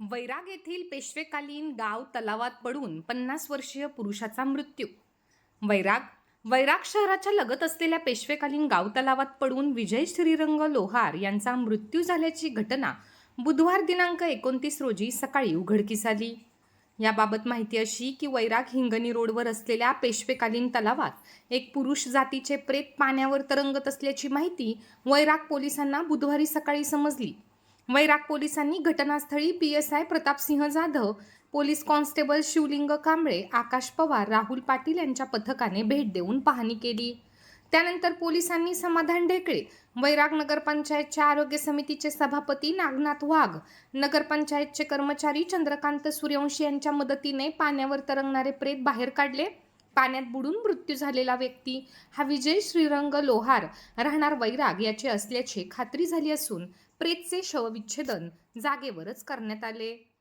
वैराग येथील पेशवेकालीन गाव तलावात पडून पन्नास वर्षीय पुरुषाचा मृत्यू. वैराग वैराग शहराच्या लगत असलेल्या पेशवेकालीन गाव तलावात पडून विजय श्रीरंग लोहार यांचा मृत्यू झाल्याची घटना बुधवार दिनांक एकोणतीस रोजी सकाळी उघडकीस आली. याबाबत माहिती अशी की वैराग हिंगणी रोडवर असलेल्या पेशवेकालीन तलावात एक पुरुष जातीचे प्रेत पाण्यावर तरंगत असल्याची माहिती वैराग पोलिसांना बुधवारी सकाळी समजली. वैराग पोलिसांनी घटनास्थळी P S I Pratapsinh Jadhav police constable Shivling Kamble Akash Pawar Rahul Patil यांच्या पथकाने भेट देऊन पाहणी केली. त्यानंतर पोलिसांनी समाधान ढेकळे वैराग नगरपंचायतच्या आरोग्य समितीचे सभापती नागनाथ वाघ नगरपंचायतचे कर्मचारी चंद्रकांत सूर्यवंशी यांच्या मदतीने पाण्यावर तरंगणारे प्रेत बाहेर काढले. पाण्यात बुडून मृत्यू झालेला व्यक्ती हा विजय श्रीरंग लोहार राहणार वैराग याचे असल्याची खात्री झाली असून प्रेतचे शवविच्छेदन जागेवरच करण्यात आले.